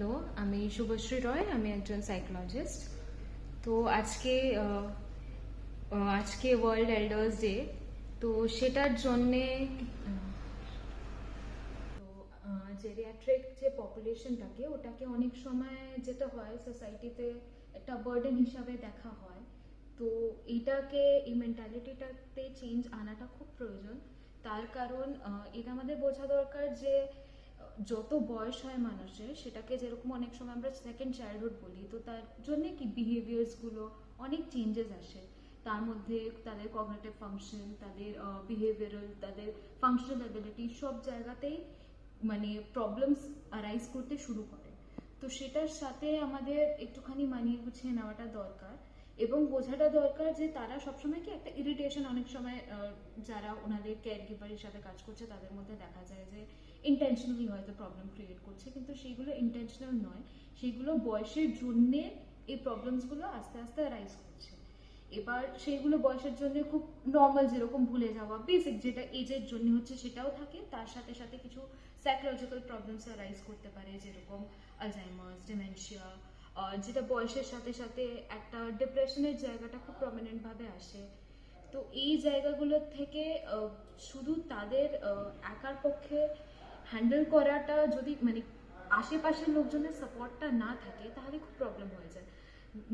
Hello, আমি শুভশ্রী রয়, আমি একজন সাইকোলজিস্ট তো আজকে আজকে ওয়ার্ল্ড এল্ডার্স ডে তো সেটার জন্যে জেরিয়াট্রিক যে পপুলেশন থাকে ওটাকে অনেক সময় যেটা হয় সোসাইটিতে একটা বার্ডেন হিসাবে দেখা হয়। তো এটাকে, এই মেন্টালিটিটাতে চেঞ্জ আনাটা খুব প্রয়োজন। তার কারণ এটা আমাদের বোঝা দরকার যে যত বয়স হয় মানুষের, সেটাকে যেরকম অনেক সময় আমরা সেকেন্ড চাইল্ডহুড বলি, তো তার জন্য কি বিহেভিয়ার্সগুলো অনেক চেঞ্জেস আসে। তার মধ্যে তাদের কগনেটিভ ফাংশন তাদের বিহেভিয়ারাল তাদের ফাংশনাল অ্যাবিলিটি সব জায়গাতেই মানে প্রবলেমস অ্যারাইজ করতে শুরু করে। তো সেটার সাথে আমাদের একটুখানি মানিয়ে গুছিয়ে নেওয়াটা দরকার। এবং বোঝাটা দরকার যে তারা সবসময় কি একটা ইরিটেশন অনেক সময় যারা ওনাদের কেয়ার গিভারের সাথে কাজ করছে, তাদের মধ্যে দেখা যায় যে ইন্টেনশনালি হয়তো প্রবলেম ক্রিয়েট করছে। কিন্তু সেইগুলো ইন্টেনশনাল নয়। সেগুলো বয়সের জন্যে এই প্রবলেমসগুলো আস্তে আস্তে রাইজ করছে। এবার সেইগুলো বয়সের জন্য খুব নর্মাল যেরকম ভুলে যাওয়া বেসিক যেটা এজের জন্য হচ্ছে সেটাও থাকে। তার সাথে সাথে কিছু সাইকোলজিক্যাল প্রবলেমস রাইজ করতে পারে, যেরকম আলজাইমার্স ডিমেনশিয়া যেটা বয়সের সাথে সাথে একটা ডিপ্রেশনের জায়গাটা খুব প্রমিনেন্ট ভাবে আসে। তো এই জায়গাগুলোর থেকে শুধু তাদের একার পক্ষে হ্যান্ডেল করাটা যদি মানে আশেপাশের লোকজনের সাপোর্টটা না থাকে, তাহলে খুব প্রবলেম হয়ে যায়।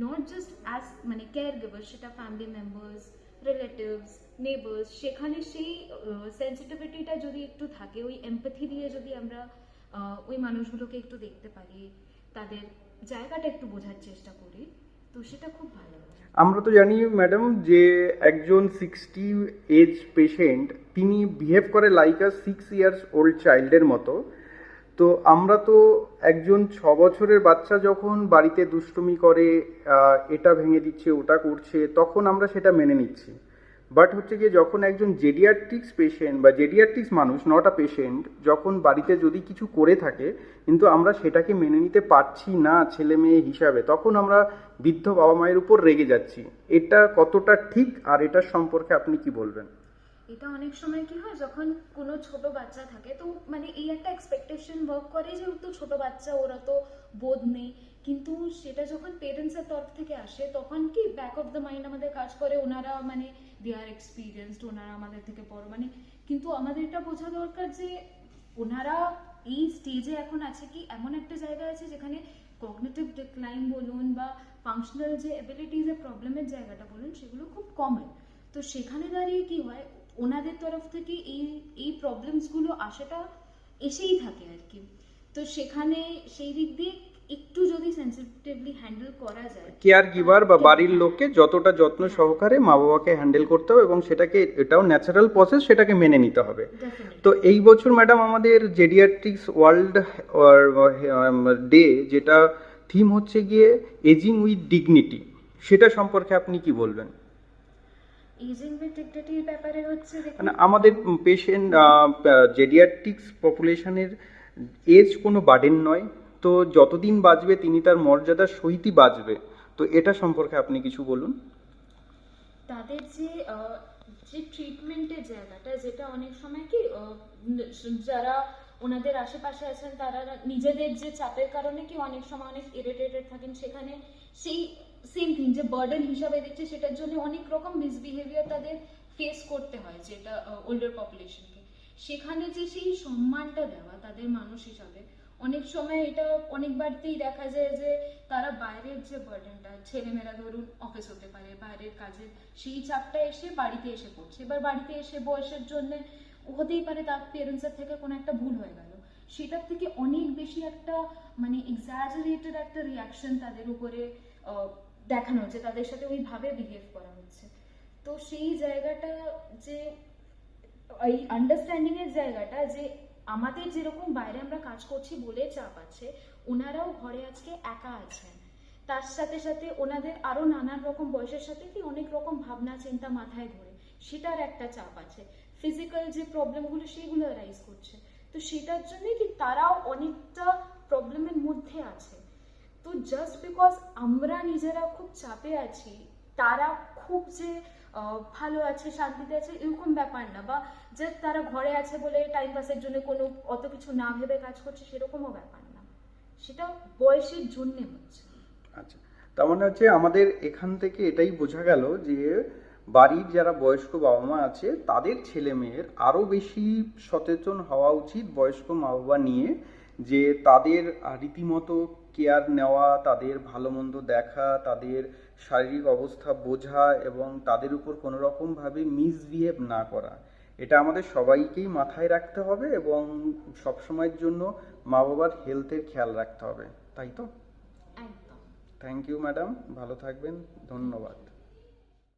নট জাস্ট অ্যাজ মানে কেয়ার গিভার সেটা ফ্যামিলি মেম্বার্স রিলেটিভস নেবার্স সেখানে সেই সেন্সিটিভিটিটা যদি একটু থাকে, ওই এমপ্যাথি দিয়ে যদি আমরা ওই মানুষগুলোকে একটু দেখতে পারি তাদের জায়গাটা একটু বোঝার চেষ্টা করি। তো সেটা খুব ভালো আমরা তো জানি, ম্যাডাম, যে একজন সিক্সটি এজ পেশেন্ট তিনি বিহেভ করে like a six years old চাইল্ডের মতো। তো আমরা তো একজন ছ বছরের বাচ্চা যখন বাড়িতে দুষ্টুমি করে এটা ভেঙে দিচ্ছে, ওটা করছে, তখন আমরা সেটা মেনে নিচ্ছি। বাট হচ্ছে গিয়ে যখন একজন জেডিয়াট্রিক্স পেশেন্ট বা জেডিয়াট্রিক্স মানুষ নট আ পেশেন্ট যখন বাড়িতে যদি কিছু করে থাকে, কিন্তু আমরা সেটাকে মেনে নিতে পারছি না ছেলে মেয়ে হিসাবে, তখন আমরা বৃদ্ধ বাবা মায়ের উপর রেগে যাচ্ছি। এটা কতটা ঠিক আর এটার সম্পর্কে আপনি কি বলবেন? এটা অনেক সময় কি হয়, যখন কোনো ছোট বাচ্চা থাকে, তো মানে এই একটা এক্সপেকটেশন ওয়ার্ক করে যে তো ছোট বাচ্চা, ওরা তো বোধ নেই। কিন্তু সেটা যখন পেরেন্টসের তরফ থেকে আসে, তখন কি ব্যাক অফ দ্য মাইন্ড আমাদের কাজ করে, ওনারা মানে দে আর এক্সপিরিয়েন্সড ওনারা আমাদের থেকে বড়। মানে কিন্তু আমাদের এটা বোঝা দরকার যে ওনারা এই স্টেজে এখন আছে কি, এমন একটা জায়গা আছে যেখানে কগনিটিভ ডিক্লাইন বলুন বা ফাংশনাল যে অ্যাবিলিটিজের প্রবলেমের জায়গাটা বলুন, সেগুলো খুব কমন তো সেখানে দাঁড়িয়ে কি হয়, ওনাদের তরফ থেকে এই এই প্রবলেমসগুলো আসাটা এসেই থাকে আর কি। তো সেখানে সেই দিক দিয়ে একটু যদি সেন্সিটিভলি হ্যান্ডেল করা যায় কেয়ার গিভার বা বাড়ির লোককে যতটা যত্ন সহকারে মা বাবাকে হ্যান্ডেল করতে হবে এবং সেটাকে এটাও ন্যাচারাল প্রসেস সেটাকে মেনে নিতে হবে। তো এই বছর ম্যাডাম আমাদের জেডিয়াট্রিক্স ওয়ার্ল্ড ডে যেটা থিম হচ্ছে গিয়ে এজিং উইথ ডিগনিটি সেটা সম্পর্কে আপনি কি বলবেন? ব্যাপারে হচ্ছে মানে আমাদের পেশেন্ট জেডিয়াট্রিক্স পপুলেশনের এজ কোনো বার্ডেন নয়। তো যতদিন বাঁচবে তিনি তার মর্যাদার সহিতই বাঁচবে তো এটা সম্পর্কে আপনি কিছু বলুন। তাদের যে যে ট্রিটমেন্টের জায়গাটা, যেটা অনেক সময় কি যারা ওনাদের আশেপাশে আছেন, তারা নিজেদের যে চাপের কারণে কি অনেক সময় অনেক ইরিটেটেড থাকেন, সেখানে সেই সেম থিং যে বার্ডেন হিসাবে দেখছে সেটার জন্য অনেক রকম মিসবিহেভিয়ার তাদের ফেস করতে হয়, যেটা ওল্ডার পপুলেশনকে সেখানে যে সেই সম্মানটা দেওয়া তাদের মানুষ হিসাবে অনেক সময় এটা অনেকবারতেই দেখা যায় যে তারা বাইরের যে বার্ডেনটা ছেলেমেয়েরা ধরুন অফিস হতে পারে, বাইরের কাজের সেই চাপটা এসে বাড়িতে এসে পড়ছে। এবার বাড়িতে এসে বয়সের জন্য হতেই পারে তার পেরেন্টসের থেকে কোনো একটা ভুল হয়ে গেল। সেটার থেকে অনেক বেশি একটা মানে এক্সাজারেটেড একটা রিয়াকশন তাদের উপরে দেখানো হচ্ছে, তাদের সাথে ওইভাবে বিহেভ করা হচ্ছে। তো সেই জায়গাটা যে, এই আন্ডারস্ট্যান্ডিং এর জায়গাটা যে আমাদের যেরকম বাইরে আমরা কাজ করছি বলে চাপ আছে ওনারাও ঘরে আজকে একা আছেন। তার সাথে সাথে ওনাদের আরও নানান রকম বয়সের সাথে কি অনেক রকম ভাবনা, চিন্তা মাথায় ঘোরে। সেটার একটা চাপ আছে। ফিজিক্যাল যে প্রবলেমগুলো সেগুলো রাইজ করছে। তো সেটার জন্য কি তারাও অনেকটা প্রবলেমের মধ্যে আছে। তো জাস্ট বিকজ আমরা নিজেরা খুব চাপে আছি, তারা খুব যে ভালো আছে, শান্তিতে আছে, এরকম ব্যাপার না, বা যে তারা ঘরে আছে বলে টাইম পাসের জন্য কোনো অত কিছু না ভেবে কাজ করছে, সেরকমও ব্যাপার না। সেটা বয়সের জন্যে হচ্ছে। আচ্ছা তার মানে হচ্ছে আমাদের এখান থেকে এটাই বোঝা গেল যে বাড়ির যারা বয়স্ক বাবা মা আছে, তাদের ছেলে মেয়ের আরও বেশি সচেতন হওয়া উচিত বয়স্ক মা বাবা নিয়ে। যে তাদের রীতিমতো কেয়ার নেওয়া তাদের ভালো মন্দ দেখা তাদের শারীরিক অবস্থা বোঝা এবং তাদের উপর কোনো রকম ভাবে মিসবিহেভ না করা এটা আমাদের সবাইকেই মাথায় রাখতে হবে এবং সবসময়ের জন্য মা বাবার হেলথের খেয়াল রাখতে হবে তাই তো? থ্যাংক ইউ ম্যাডাম ভালো থাকবেন ধন্যবাদ।